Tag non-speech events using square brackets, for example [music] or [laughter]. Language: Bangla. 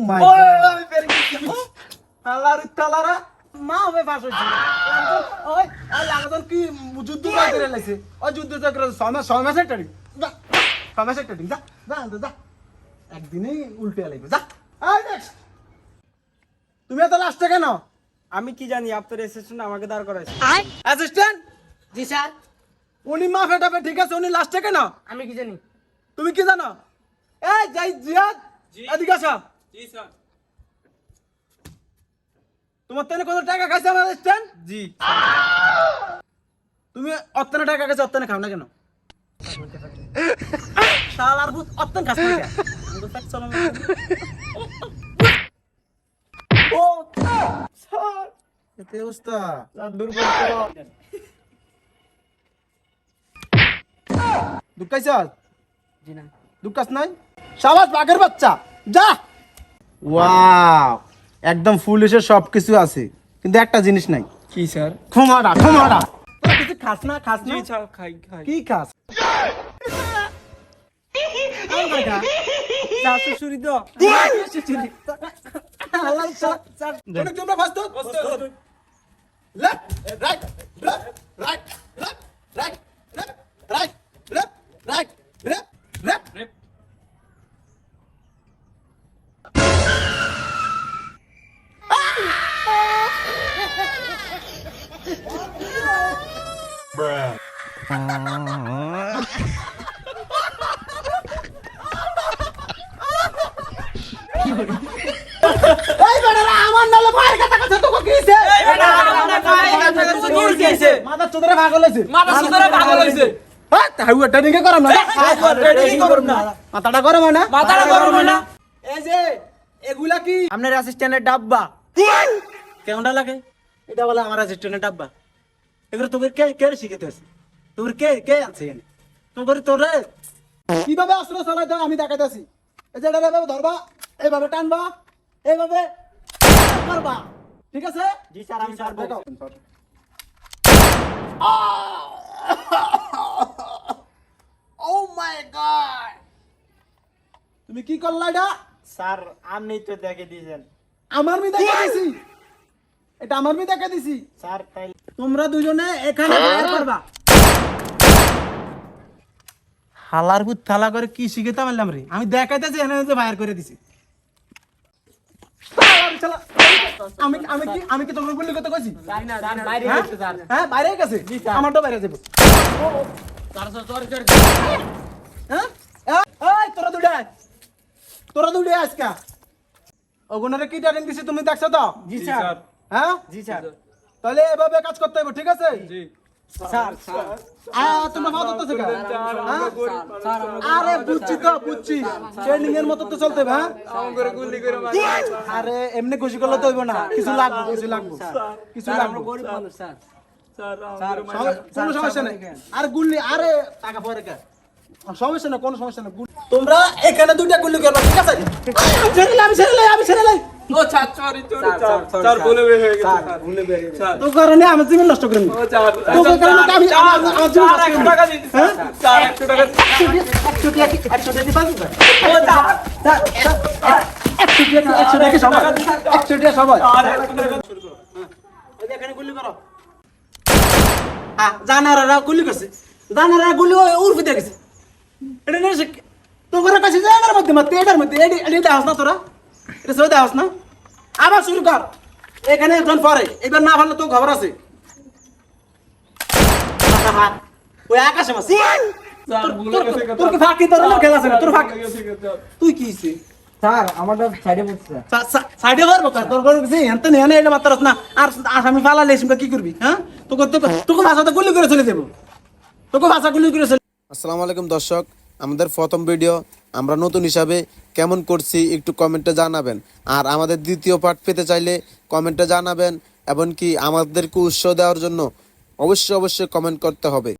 my God! আল্লাহর উত্তলারা, মা হবে লাগাতন কি যুদ্ধ করে লাইছে ওই যুদ্ধ ট্রেনিং যা যা যা একদিনেই উল্টে লাগবে যা তুমি এত লাস্টে কেন? আমি কি জানি আপনার এসেছেন আমাকে দাঁড় করাইছে। অ্যাসিস্ট্যান্ট জি স্যার। উনি মা ফেটাবে ঠিক আছে উনি লাস্টে কেন? আমি কি জানি? তুমি কি জানো? এই যাই জিয়াদ এদিকে আসো। জি স্যার। তোমার তেনে কত টাকা খাইছে আমার অ্যাসিস্ট্যান্ট জি। তুমি অত্তনে টাকা খাইছে অত্তনে খাও না কেন? শালার ভূত অত্তন খাস না ও স্যার এতে অবস্থা দূর করতে দুঃখাইছ জি না দুঃখাস নাই সাবাস বাঘের বাচ্চা যা ওয়াও একদম ফুল এসে সব কিছু আছে কিন্তু একটা জিনিস নাই। কি স্যার? ক্ষমাটা তোরা কিছু খাস না? খাস না? খাই খাই। কি খাস? চারশো [laughs] সুরি তো আল্লাহ চালা- অনেক তোমরা ফাস্ট লেফট রাইট লেফট এই আমার ভাইয়ের কথা কথা মাথা চোদরে পাগল হইছে। মাথা পাগল হইছে। হ্যাঁ ট্রেনিং না মাথাটা গরম হয় না? মাথাটা গরম হয় না। এই যে এগুলা কি? আপনার অ্যাসিস্ট্যান্টের ডাব্বা। কেমনটা লাগে? এটা বলে আমার অ্যাসিস্ট্যান্টের ডাব্বা। এগুলো তোকে কে কে শিখাতে আছে তোর কে কে আছে এখানে? তোর তোরে? কীভাবে অস্ত্র চালাইতে আমি দেখাইতেছি এই যে ধরবা। এইভাবে টানবা এইভাবে মারবা। ঠিক আছে? জি স্যার আমি স্যার। Oh my God! তুমি কি করলা এটা? স্যার আপনি তো দেখে দিয়েছেন। আমার মি দেখা দিছি। এটা আমার মি দেখা দিছি। স্যার তাই তোমরা দুজনে এখানে ফায়ার করবা। হালার ভূত থালা করে কি শিখেতে পারলাম রে? আমি দেখাইতেছি এনে যে ফায়ার করে দিছি। শালা। আমি আমি কি আমি কি তোমার গুলি কথা কইছি? বাইরে হ্যাঁ? গেছে স্যার। হ্যাঁ বাইরে গেছে? আমারটা বাইরে যাবে। হ্যাঁ? এই তোরা দুইটা তোরা দুইটা আয় ওগুনারে কি ট্রেনিং দিছি তুমি দেখছ তো? জি স্যার। হ্যাঁ? জি স্যার। তাহলে এভাবে কাজ করতে হবে ঠিক আছে? স্যার তোমরা? হ্যাঁ? স্যার আরে বুঝছি তো বুঝছি। ট্রেনিং এর মতো তো চলতে হ্যাঁ? আরে এমনি খুশি করলে তো হইব না। কিছু লাগবে কিছু লাগবে। কিছু লাগবে। গরিব মানুষ স্যার। কোনো সমস্যা নেই। আর গুল্লি আরে টাকা পরে সমস্যা না কোনো সমস্যা না তোমরা এখানে দুইটা গুল্লি করবা ঠিক আছে? আমি ছেড়ে লাই, আমি ছেড়ে লাই আমি ছেড়ে লাই। ও সরি ভুলে হয়ে গেছে কারণে আমার জীবন নষ্ট কারণে আমি আমার- জীবন নষ্ট। টাকা দিন হ্যাঁ? টাকা টাকা টাকা টাকা টাকা ওই এখানে গুলি করো হ্যাঁ জানারা গুলি করছে জানারা গুলি উর্ফি দেখেছে এটা নিয়ে তো করে কাছে এটার মধ্যে এটার মধ্যে এটি এটি তোরা দেখাস না। আবার শুরু কর। এখানে একজন পরে এবার না ভালো তো খবর আছে। ওই আকাশে মাছ স্যার তোর কি ফাঁকি তোর খেলা আছে না? তোর ফাঁকি তুই কি স্যার আমারটা সাইডে পড়ছে। সাইডে পারব তোর করে দিছি এত নিয়ে এটা মাত্র না। আর আসামি পালালে এসে কি করবি হ্যাঁ? তোকে তোকে তোকে ভাষাতে গুলি করে চলে দেবো। তোকে ভাষা গুলি করে চলে আসসালামু আলাইকুম দর্শক আমাদের প্রথম ভিডিও আমরা নতুন হিসাবে কেমন করছি একটু কমেন্টে জানাবেন। আর আমাদের দ্বিতীয় পার্ট পেতে চাইলে কমেন্টে জানাবেন, এমনকি আমাদেরকে উৎসাহ দেওয়ার জন্য অবশ্যই অবশ্যই কমেন্ট করতে হবে।